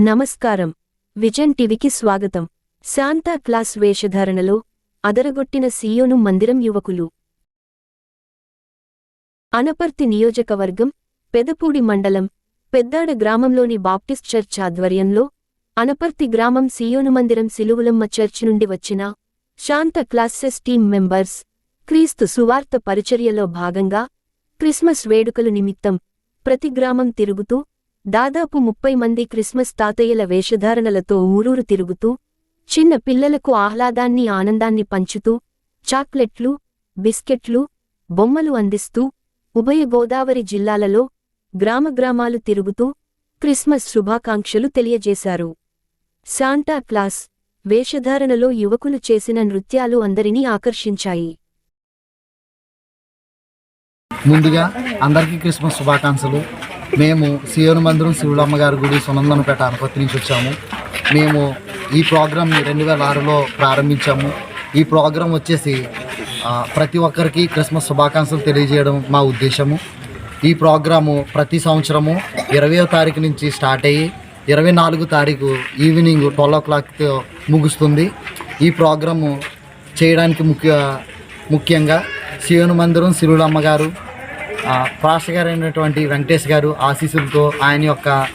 నమస్కారం. విజన్ టీవీకి స్వాగతం. శాంతా క్లాస్ వేషధారణలో అదరగొట్టిన సీయోను మందిరం యువకులు. అనపర్తి నియోజకవర్గం పెదపూడి మండలం పెద్దాడ గ్రామంలోని బాప్టిస్ట్ చర్చ్ ఆధ్వర్యంలో అనపర్తి గ్రామం సీయోను మందిరం సిలువులమ్మ చర్చి నుండి వచ్చిన శాంత క్లాసెస్ టీం మెంబర్స్ క్రీస్తు సువార్త పరిచర్యలో భాగంగా క్రిస్మస్ వేడుకలు నిమిత్తం ప్రతి గ్రామం తిరుగుతూ దాదాపు ముప్పై మంది క్రిస్మస్ తాతయ్యల వేషధారణలతో ఊరూరు తిరుగుతూ చిన్న పిల్లలకు ఆహ్లాదాన్ని ఆనందాన్ని పంచుతూ చాక్లెట్లు బిస్కెట్లు బొమ్మలు అందిస్తూ ఉభయ గోదావరి జిల్లాలలో గ్రామగ్రామాలు తిరుగుతూ క్రిస్మస్ శుభాకాంక్షలు తెలియజేశారు. శాంటా క్లాస్ వేషధారణలో యువకులు చేసిన నృత్యాలు అందరినీ ఆకర్షించాయి. ముందుగా అందరికీ క్రిస్మస్ శుభాకాంక్షలు. మేము సియోను మందిరం శివులమ్మ గారి గుడి సునందనపేట అనుపతి నుంచి వచ్చాము. మేము ఈ ప్రోగ్రామ్ని రెండు వేల ఆరులో ప్రారంభించాము. ఈ ప్రోగ్రాం వచ్చేసి ప్రతి ఒక్కరికి క్రిస్మస్ శుభాకాంక్షలు తెలియజేయడం మా ఉద్దేశము. ఈ ప్రోగ్రాము ప్రతి సంవత్సరము ఇరవయో తారీఖు నుంచి స్టార్ట్ అయ్యి ఇరవై నాలుగు తారీఖు ఈవినింగ్ ట్వెల్వ్ ఓ క్లాక్తో ముగుస్తుంది. ఈ ప్రోగ్రాము చేయడానికి ముఖ్య ముఖ్యంగా శివుని మందిరం శిరులమ్మ గారు ఆ, వెంకటేష్ గారు ఆశీస్సులతో ఆయన యొక్క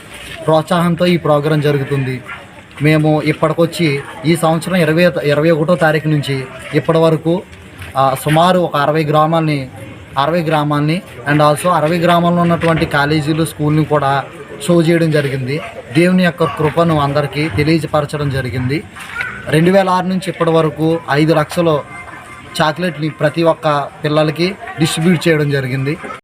ప్రోత్సాహంతో ఈ ప్రోగ్రాం జరుగుతుంది. మేము ఇప్పటికొచ్చి ఈ సంవత్సరం ఇరవై ఇరవై ఒకటో తారీఖు నుంచి ఇప్పటి వరకు సుమారు ఒక అరవై గ్రామాల్ని అరవై గ్రామాల్ని అండ్ ఆల్సో అరవై గ్రామాల్లో ఉన్నటువంటి కాలేజీలు స్కూల్ని కూడా షో చేయడం జరిగింది. దేవుని యొక్క కృపను అందరికీ తెలియజపరచడం జరిగింది. రెండు వేల ఆరు నుంచి ఇప్పటి వరకు ఐదు లక్షలు చాక్లెట్ని ప్రతి ఒక్క పిల్లలకి డిస్ట్రిబ్యూట్ చేయడం జరిగింది.